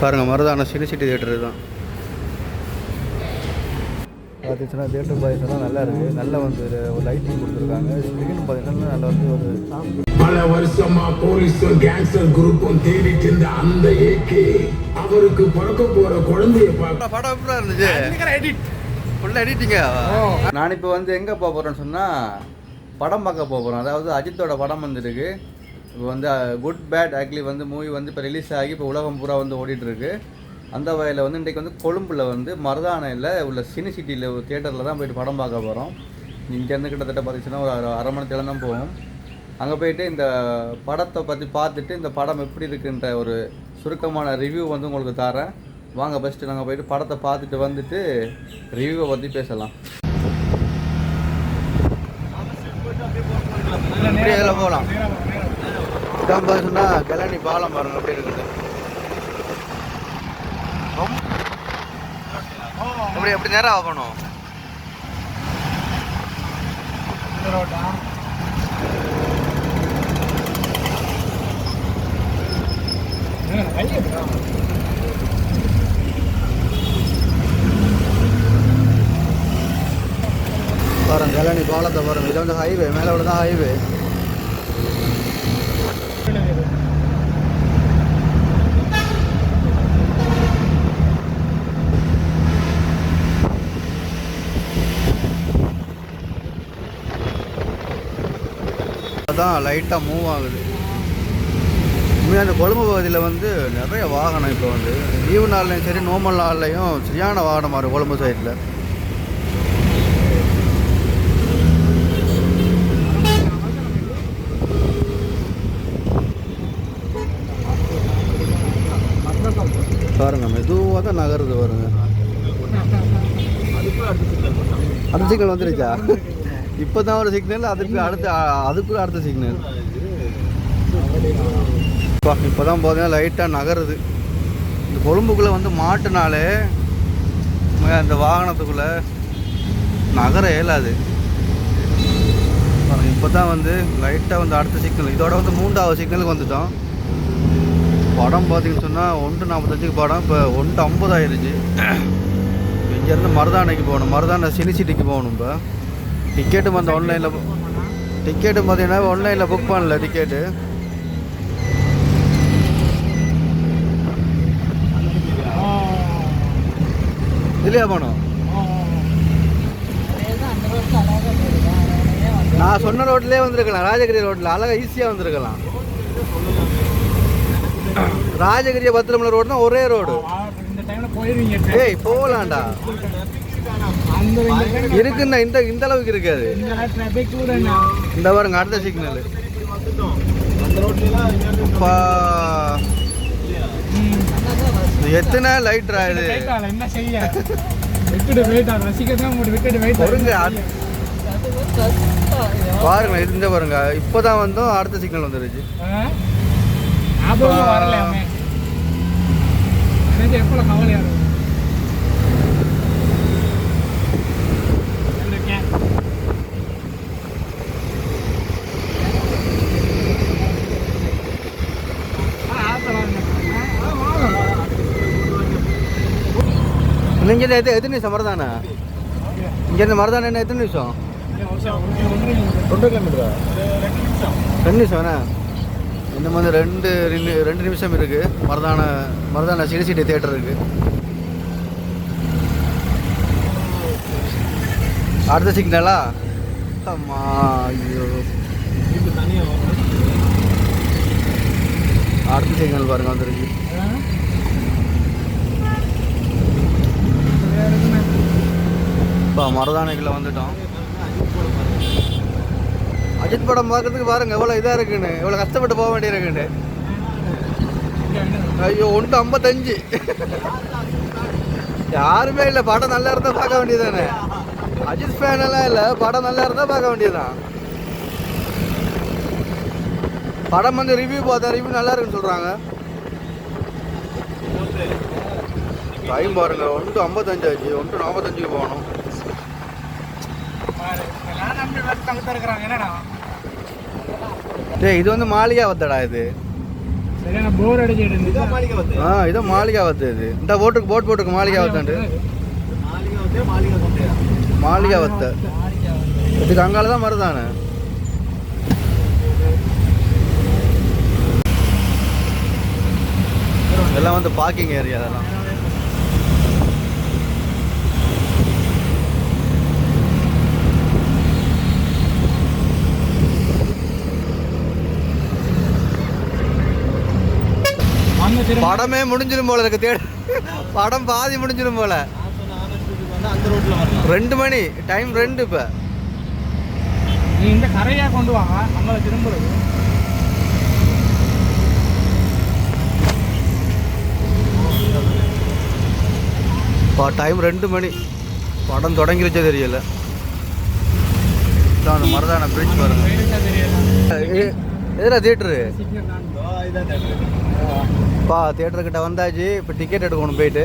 பாருங்கள் மருதான cine city theatre தான் பார்த்துச்சுன்னா theatre பார்த்தீங்கன்னா நல்லா இருக்குது நல்லா வந்து ஒரு லைட்டிங் கொடுத்துருக்காங்க. ஸ்க்ரீன் பார்த்தீங்கன்னா நல்லா வந்து ஒரு பல வருஷமா போலீஸும் கேங்ஸ்டர் குரூப்பும் தேடிட்டு இருந்த அந்த ஏகே அவருக்கு பிறக்க போற குழந்தைய பார்க்க படம் எப்படி இருந்துச்சு? ஃபுல்லாக எடிட்டிங்க நான் இப்போ வந்து எங்கே போக போகிறேன்னு சொன்னால் படம் பார்க்க போக போகிறோம் அதாவது அஜித்தோட படம் வந்துருக்கு. இப்போ வந்து குட் பேட் ஆக்சுவலி வந்து மூவி வந்து இப்போ ரிலீஸ் ஆகி இப்போ உலகம் பூரா வந்து ஓடிட்டுருக்கு. அந்த வகையில் வந்து இன்றைக்கு வந்து கொழும்பில் வந்து மருதானையில் உள்ள சினி சிட்டியில் ஒரு தியேட்டரில் தான் போயிட்டு படம் பார்க்க போகிறோம் இங்கேருந்து கிட்டத்தட்ட பார்த்தீங்கன்னா ஒரு அரை- அரை மணி நேரம் தான் போகும் அங்கே போயிட்டு இந்த படத்தை பற்றி பார்த்துட்டு இந்த படம் எப்படி இருக்குன்ற ஒரு சுருக்கமான ரிவ்யூ வந்து உங்களுக்கு தரேன். வாங்க ஃபஸ்ட்டு நாங்கள் போயிட்டு படத்தை பார்த்துட்டு வந்துட்டு ரிவ்யூவை பற்றி பேசலாம். போகலாம் இதான் பார்த்தீங்கன்னா கிளனி பாலம் பாருங்க அப்படி இருக்குது? அப்படி எப்படி நேரம் ஆகணும்? பாருங்க கல்லணி பாலத்தை பாருங்க. இது வந்து ஹைவே மேலே விட தான் ஹைவே தான் லைட்டாக மூவ் ஆகுது. உண்மையாக அந்த கொழும்பு பகுதியில் வந்து நிறைய வாகனம் இப்போ வந்து. லீவு நாள்லையும் சரி நோமல் நாள்லையும் சரியான வாகனமாக இருக்கும் கொழும்பு சைடில் பாருங்க மெதுவாக தான் நகருது பாருங்க. அடுத்த சிக்னல் வந்துருச்சா? இப்போ தான் ஒரு சிக்னல் அதுக்கு அடுத்த அதுக்குள்ள அடுத்த சிக்னல் இப்போ தான் பார்த்தீங்கன்னா லைட்டாக நகருது. இந்த கொழும்புக்குள்ளே வந்து மாட்டுனாலே அந்த வாகனத்துக்குள்ளே நகர இயலாது. இப்போ தான் வந்து லைட்டாக வந்து அடுத்த சிக்னல் இதோட வந்து மூன்றாவது சிக்னலுக்கு வந்துட்டோம். படம் பார்த்தீங்கன்னு சொன்னால் ஒன்று நாற்பத்தஞ்சுக்கு படம் இப்போ ஒன்று ஐம்பது ஆயிடுச்சு இங்கேருந்து மருதானைக்கு போகணும். மருதானை சினி சிட்டிக்கு போகணும் இப்போ. டிக்கெட்டும் வந்து ஆன்லைனில் டிக்கெட்டும் பார்த்தீங்கன்னா ஆன்லைனில் புக் பண்ணல டிக்கெட்டு இதுலையா போகணும் நான் சொன்ன ரோட்லேயே வந்திருக்கலாம். ராஜகிரி ரோட்டில் அழகா ஈஸியாக வந்திருக்கலாம். ராஜகிரிய பத்திரமலை ரோடு தான் ஒரே ரோடு ஏய் போகலாம்டா. இருக்குன்னா இந்த இந்த அளவுக்கு இருக்காது. இந்த பாருங்க அடுத்த சிக்னல் எத்தனை இது கேட்டால என்ன செய்ய விட்டுட்டு போயிட்டா ரசிக்க தான் முடியும் விட்டுட்டு போயிட்டா பொறுங்க அது- பாருங்க இது இந்த பாருங்க இப்போதான் வந்தோம் அடுத்த சிக்னல் வந்துருச்சு. எப்போ கவலையா இருக்கும் இருக்கேன். ஆ, ஆத்தலாம் என்ன? ஆ, வாங்க. நீங்க எது எத்தனை நிமிஷம் மரதானா? இங்கேருந்து மரதானா என்ன எத்தனை நிமிஷம்? ஒன்றரை கிலோமீட்டர்? ரெண்டு நிமிஷம் ரெண்டு வேணா இன்னும் வந்து ரெண்டு ரெண்டு ரெண்டு நிமிஷம் இருக்கு. மருதான மருதான சிடி சிட்டி தேட்டர் இருக்கு. அடுத்த சிக்னலா? அம்மா ஐயோ. அடுத்த சிக்னல் பாருங்க வந்துருக்கு. இப்போ மருதானைக்குள்ள வந்துட்டோம். அஜித் படம் பார்க்கறதுக்கு பாருங்க எவ்வளோ இதாக இருக்குன்னு. எவ்வளோ கஷ்டப்பட்டு போக வேண்டியிருக்குன்னு. ஐயோ ஒன்று ஐம்பத்தஞ்சு. யாருமே இல்லை படம் நல்லா இருந்தால் பார்க்க வேண்டியதானே அஜித் ஃபேன் எல்லாம் இல்லை படம் நல்லா இருந்தால் பார்க்க வேண்டியதுதான். படம் வந்து ரிவ்யூ பார்த்தா ரிவ்யூ நல்லா இருக்குன்னு சொல்கிறாங்க டைம் பாருங்க ஒன்று ஐம்பத்தஞ்சு ஆச்சு ஒன்று நாற்பத்தஞ்சுக்கு போகணும். டேய் இது வந்து மாளிகா வத்தடா இது. சரியான போர் அடிச்சிட்டு இருந்துச்சு ஆ இதோ மாளிகாவத்து இது. இந்த போட்டுக்கு போட் போட்டுக்கு மாளிகாவத்தாண்டு மாளிகாவத்தை இதுக்கு அங்கால தான் மருதானே? இதெல்லாம் வந்து பார்க்கிங் ஏரியா அதெல்லாம். படமே முடிஞ்சிடும் போல இருக்கு. தேடு. படம் பாதி முடிஞ்சிடும் போல. ரெண்டு மணி. டைம் ரெண்டு இப்போ. நீ இந்த கரையா கொண்டு வாங்க அங்கே திரும்புறது. இப்போ டைம் ரெண்டு மணி. படம் தொடங்கிருச்சே தெரியல. அந்த மருதான பிரிட்ஜ் பாருங்க. எதுடா தியேட்டரு சிக்னல் தான் பா தியேட்டர்கிட்ட வந்தாச்சு இப்போ டிக்கெட் எடுக்கணும் போயிட்டு.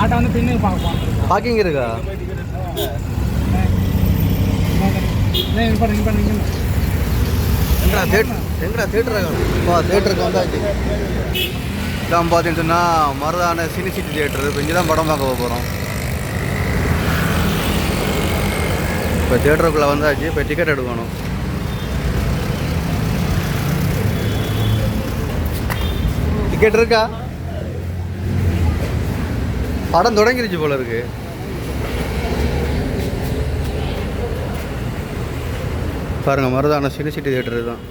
ஆட்டோ வந்து பார்ப்போம் பார்க்கிங் இருக்கா? எங்கடா தேட்டர் எங்கடா தேட்டர் பா தேட்டருக்கு வந்தாச்சு. இதான் பார்த்தீங்கன்னு சொன்னால் மருதான சினி சிட்டி தியேட்டர் இப்போ இங்கே தான் படம் பார்க்க போகிறோம் இப்போ தேட்டருக்குள்ளே வந்தாச்சு இப்போ டிக்கெட் எடுக்கணும். டிக்கெட் இருக்கா? படம் தொடங்கிருச்சு போல இருக்கு. பாருங்க மருதான சினி சிட்டி தியேட்டர் தான்.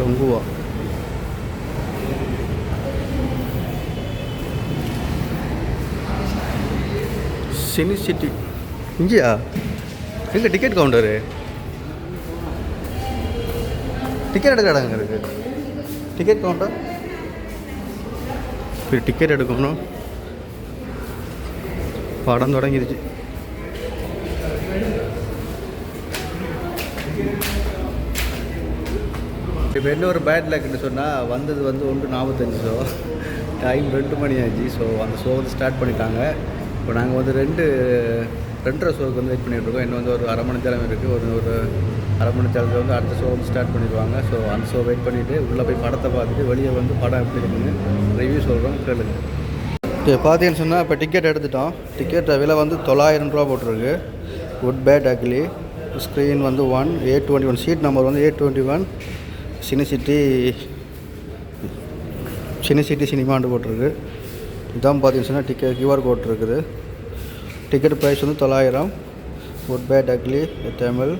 தொங்குவா சினி சிட்டி. இங்கேயா? எங்க டிக்கெட் கவுண்டரு டிக்கெட் எடுக்க இடங்க இருக்கு. டிக்கெட் கவுண்டர் இப்போ டிக்கெட் எடுக்கணும் படம் தொடங்கிருச்சு இப்போ என்ன ஒரு பேட் லக்னு சொன்னால் வந்தது வந்து ஒன்று நாற்பத்தஞ்சு ஷோ டைம் ரெண்டு மணி ஆச்சு ஸோ அந்த ஷோ வந்து ஸ்டார்ட் பண்ணிட்டாங்க இப்போ நாங்கள் வந்து ரெண்டு ரெண்டரை ஷோவுக்கு வந்து வெயிட் பண்ணிகிட்ருக்கோம் இன்னும் வந்து ஒரு அரை மணி நேரம் இருக்குது ஒரு ஒரு அரை மணி வந்து அடுத்த ஷோ வந்து ஸ்டார்ட் பண்ணிடுவாங்க. ஸோ அந்த ஷோ வெயிட் பண்ணிவிட்டு உள்ளே போய் படத்தை பார்த்துட்டு வெளியே வந்து படம் எப்படி இருக்குன்னு ரிவ்யூ சொல்கிறோம் கேளுங்க. இப்போ பார்த்தீங்கன்னு சொன்னால் இப்போ டிக்கெட் எடுத்துட்டோம். டிக்கெட் விலை வந்து தொள்ளாயிரம் ரூபா போட்டிருக்கு. குட் பேட் அக்லி ஸ்க்ரீன் வந்து one A twenty one seat number வந்து A twenty one Cine City Cine City சினிமாண்டு போட்டிருக்கு. இதான் பார்த்தீங்கன்னு சொன்னால் டிக்கெட் கியூஆர் கோட் இருக்குது டிக்கெட் ப்ரைஸ் வந்து தொள்ளாயிரம். Good Bad Ugly Tamil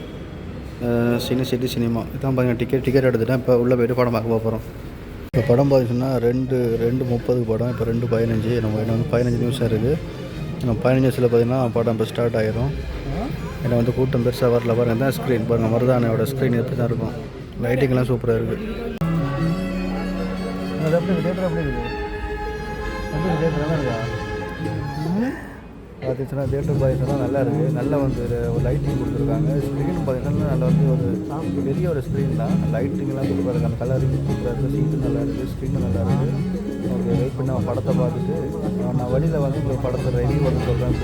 Cine City cinema. இதான் பார்த்தீங்கன்னா டிக்கெட் டிக்கெட் எடுத்துட்டேன். இப்போ உள்ளே போய்ட்டு படம் பார்க்க போகிறோம் இப்போ படம் பார்த்தீங்கன்னா ரெண்டு ரெண்டு முப்பதுக்கு படம் இப்போ ரெண்டு பதினஞ்சு. நம்ம இன்னும் வந்து பதினஞ்சு நிமிஷம் இருக்குது நம்ம பதினஞ்சு நிமிஷத்தில் பார்த்தீங்கன்னா படம் இப்போ ஸ்டார்ட் ஆயிரும். ஏன்னா வந்து கூட்டம் பெருசாக வரல. பாருங்க தான் ஸ்க்ரீன் பாருங்கள் மருதானையோட ஸ்க்ரீன் எப்படி தான் இருக்கும் லைட்டிங்லாம் சூப்பராக இருக்குது அது எப்படி தேட்டர் எப்படி இருக்குது எப்படி தேட்டர் இருக்கா? பார்த்துச்சுன்னா தேட்டர் பார்த்தீங்கன்னா நல்லா இருக்குது நல்லா வந்து ஒரு லைட்டிங் கொடுத்துருக்காங்க. ஸ்க்ரீன் பார்த்தீங்கன்னா நல்லா வந்து ஒரு பெரிய ஒரு ஸ்க்ரீன் தான். லைட்டிங்லாம் கொடுப்பாரு அந்த கலரிங் சூப்பராக இருக்குது சீட்டு நல்லா இருக்குது ஸ்க்ரீனும் நல்லா இருக்குது ஓகே வெயிட் பண்ணி அவன் படத்தை பார்த்துட்டு நான் வழியில் வந்து உங்களுக்கு படத்தை ரெடி வந்து சொல்கிறேன்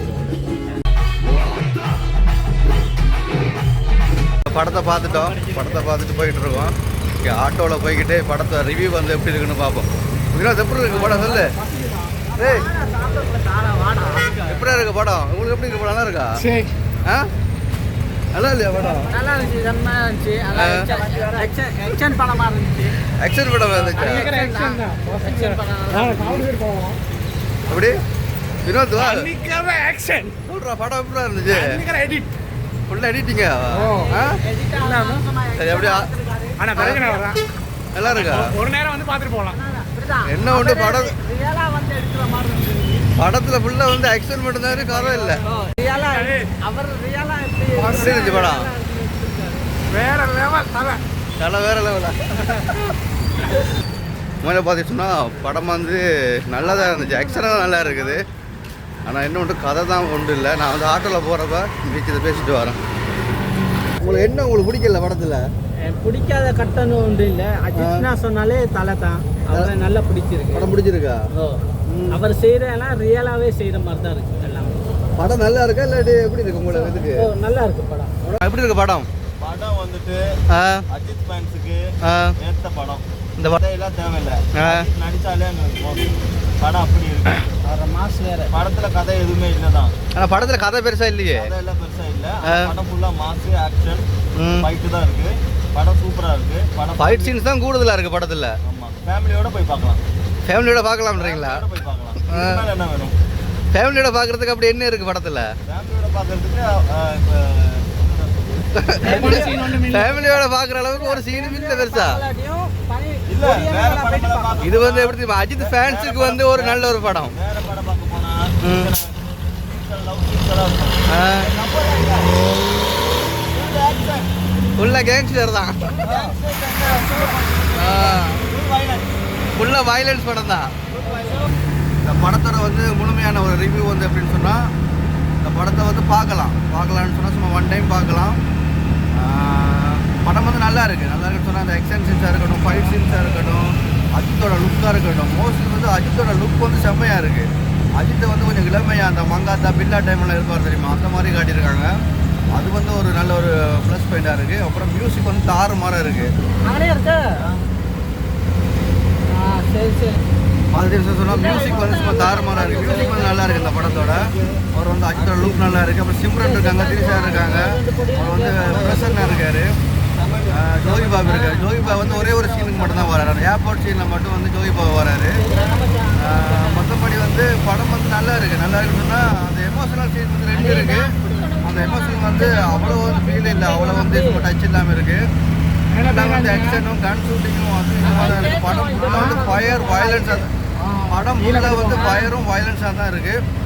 படத்தை பார்த்துட்டோம். படத்தை பார்த்துட்டு போயிட்டு இருக்கோம். இங்கே ஆட்டோவில் போய்கிட்டு படத்தை ரிவ்யூ வந்து எப்படி இருக்குன்னு பார்ப்போம். வினோத் எப்படி இருக்கு படம்? சொல்லு. எப்படி இருக்கு படம்? உங்களுக்கு எப்படி இருக்கு படம்? நல்லா இருக்கா? சரி ஆ? நல்லா இல்லையா படம்? நல்லா இருந்துச்சு செம்மையா இருந்துச்சு. நல்லா ஆக்ஷன் படமா இருந்துச்சு. ஆக்ஷன் படம் இருந்துச்சா? அப்படி? வினோத் வா. ஆக்ஷன் சொல்றா படம் எப்படி இருந்துச்சு? அன்னைக்காக எடிட் ஃபுல்லாக எடிட்டிங்க சரி அப்படியே ஆனா பிறகு நல்லா இருக்கா? ஒரு நேரம் வந்து பார்த்துட்டு போகலாம். என்ன ஒன்று படம்? படத்தில் ஃபுல்லாக வந்து ஆக்ஷன் மட்டும்தான் இருக்கு கதை இல்லை. இருந்துச்சு படம் வேற லெவல் தலை. நல்லா வேற லெவலா முதல்ல பார்த்துச்சுன்னா படம் வந்து நல்லா தான் இருந்துச்சு ஆக்ஷனாக நல்லா இருக்குது. ஆனால் என்ன ஒன்று கதை தான் ஒன்றும் இல்லை. நான் வந்து ஆட்டோவில் போகிறப்ப பீச்சில் பேசிட்டு வரேன். உங்களுக்கு என்ன உங்களுக்கு பிடிக்கல படத்தில்? எனக்கு பிடிக்காத கட்டணும் ஒன்று இல்ல. அஜித்னா சொன்னாலே தலை தான். அவரை நல்லா பிடிச்சிருக்கு. படம் பிடிச்சிருக்கா? அவர் செய்யறதெல்லாம் ரியலாவே செய்யற மாதிரி தான் இருக்கு எல்லாமே படம் நல்லா இருக்கா இல்லாட்டி எப்படி இருக்கு உங்களுக்கு இதுக்கு? நல்லா இருக்கு படம். எப்படி இருக்கு படம்? படம் வந்துட்டு அஜித் ஃபேன்ஸுக்கு ஏத்த படம். இந்த படம் கதையெல்லாம் தேவையில்லை. நடிச்சாலே படம் அப்படி இருக்கு. மாஸ் வேற. படத்துல கதை எதுவுமே இல்லதான். ஆனால் படத்தில் கதை பெருசாக இல்லையே. கதை எல்லாம் பெருசா இல்ல. படம் ஃபுல்லா மாசு ஆக்ஷன் ஃபைட்டு தான் இருக்கு. படம் சூப்பரா இருக்கு. படம் ஃபைட் சீன்ஸ் தான் கூடுதலாக இருக்குது படத்தில். ஆமா. ஃபேமிலியோட போய் பார்க்கலாம். ஃபேமிலியோட பார்க்கலாம்ன்றீங்களா? போய் பார்க்கலாம். என்ன வேணும்? ஃபேமிலியோட பார்க்குறதுக்கு அப்படி என்ன இருக்குது படத்தில்? ஃபேமிலியோட பார்க்கறதுக்கு ஃபேமிலியோட பார்க்குற அளவுக்கு ஒரு சீனும் இல்லை பெருசா. இது வந்து எப்படி? அஜித் ஃபேன்ஸுக்கு வந்து ஒரு நல்ல ஒரு படம். வேற படம் பார்க்க போனா ம். லவ் சீன்ஸ் இருக்கும் ஃபுல்லாக கேங்ஸ்டர் தான். ஃபுல்லாக வயலன்ஸ் படம் தான். இந்த படத்தோட வந்து முழுமையான ஒரு ரிவ்யூ வந்து எப்படின்னு சொன்னால் இந்த படத்தை வந்து பார்க்கலாம். பார்க்கலாம்னு சொன்னால் சும்மா ஒன் டைம் பார்க்கலாம். படம் வந்து நல்லா இருக்குது. நல்லா இருக்குன்னு சொன்னால் அந்த எக்ஷன் சீன்ஸாக இருக்கட்டும் ஃபைட் சீன்ஸாக இருக்கட்டும் அஜித்தோட லுக்காக இருக்கட்டும் மோஸ்ட்லி வந்து அஜித்தோட லுக் வந்து செம்மையாக இருக்குது அஜித்தை வந்து கொஞ்சம் இளமையாக அந்த மங்காத்தா பில்லா டைமில் இருப்பார் தெரியுமா? அந்த மாதிரி காட்டியிருக்காங்க. அது வந்து ஒரு நல்ல ஒரு ப்ளஸ் பாயிண்டாக இருக்குது அப்புறம் மியூசிக் வந்து தாறு மாறாக இருக்குது இருக்கு சரி சரி. பாசிட்டிவ் சொன்னால் மியூசிக் வந்து சும்மா தாறுமாறாக இருக்குது மியூசிக் வந்து நல்லா இருக்குது இந்த படத்தோட. அவர் வந்து அஜித்தோட லுக் நல்லா இருக்குது அப்புறம் சிம்ரன் இருக்காங்க திரிஷா இருக்காங்க. அவர் வந்து பிரசன்னா இருக்காரு. ஜோதி பாபு இருக்காரு பாபு வந்து ஒரே ஒரு சீனுக்கு மட்டும் தான் வராரு. ஏர்போர்ட் சீனில் மட்டும் வந்து ஜோதி பாபு வராரு மற்றபடி வந்து படம் வந்து நல்லா இருக்குது நல்லா இருக்குன்னா அந்த எமோஷனல் சீன் வந்து ரெண்டு இருக்குது அந்த எமோஷனல் வந்து அவ்வளோ வந்து ஃபீல் இல்லை. அவ்வளோ வந்து சும்மா டச் இல்லாமல் இருக்குது எல்லாம் வந்து ஆக்ஷனும் கன் ஷூட்டிங்கும் அது இதுவாக தான் இருக்குது படம் ஃபுல்லாக வந்து ஃபயர் வயலன்ஸாக படம் ஃபுல்லாக வந்து ஃபயரும் வயலன்ஸாக தான் இருக்குது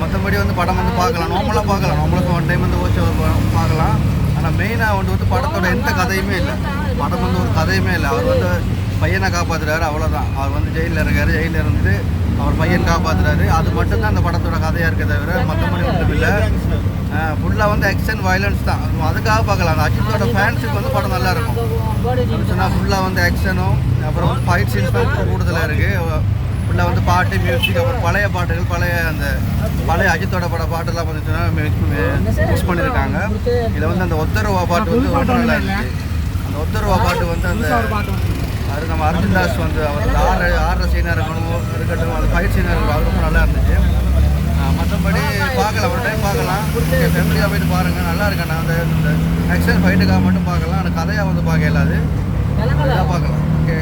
மற்றபடி வந்து படம் வந்து பார்க்கலாம். நார்மலாக பார்க்கலாம். நார்மலாக ஒன் டைம் வந்து ஓச்சு பார்க்கலாம். ஆனால் மெயினாக அவன் வந்து படத்தோட எந்த கதையுமே இல்லை. படம் வந்து ஒரு கதையுமே இல்லை. அவர் வந்து பையனை காப்பாற்றுறாரு அவ்வளோதான் அவர் வந்து ஜெயிலில் இருக்காரு. ஜெயிலில் இருந்துட்டு அவர் பையன் காப்பாற்றுறாரு அது மட்டும்தான் அந்த படத்தோட கதையாக இருக்கே தவிர மற்றபடி ஒன்றும் இல்லை. ஃபுல்லாக வந்து ஆக்ஷன் வயலன்ஸ் தான். அதுக்காக பார்க்கலாம். அந்த அஜித்தோட ஃபேன்ஸுக்கு வந்து படம் நல்லா இருக்கும். சொன்னால் ஃபுல்லாக வந்து ஆக்ஷனும் அப்புறம் ஃபைட் சீன்ஸ் தான் கூடுதலாக இருக்குது ஃபுல்லாக வந்து பாட்டு மியூசிக் அப்புறம் பழைய பாட்டுகள் பழைய அந்த பழைய அஜித்தோட பட பாட்டெல்லாம் வந்துச்சுன்னா மிக்ஸ் பண்ணியிருக்காங்க இதில் வந்து அந்த ஒத்தரவா பாட்டு வந்து ரொம்ப நல்லா இருந்துச்சு. அந்த ஒத்தரவா பாட்டு வந்து அந்த அது நம்ம அர்ஜுன் தாஸ் வந்து அவர் ஆறு ஆடுற சீனாக இருக்கணும் இருக்கட்டும் அந்த ஃபைட் சீனாக இருக்கணும் அது ரொம்ப நல்லா இருந்துச்சு. மற்றபடி பார்க்கலாம் ஒரு டைம் பார்க்கலாம். ஃபேமிலியாக போயிட்டு பாருங்கள் நல்லா இருக்கேன் அந்த இந்த ஆக்ஷன் ஃபைட்டுக்காக மட்டும் பார்க்கலாம். ஆனால் கதையாக வந்து பார்க்க இயலாது நல்லா பார்க்கலாம். ஓகே.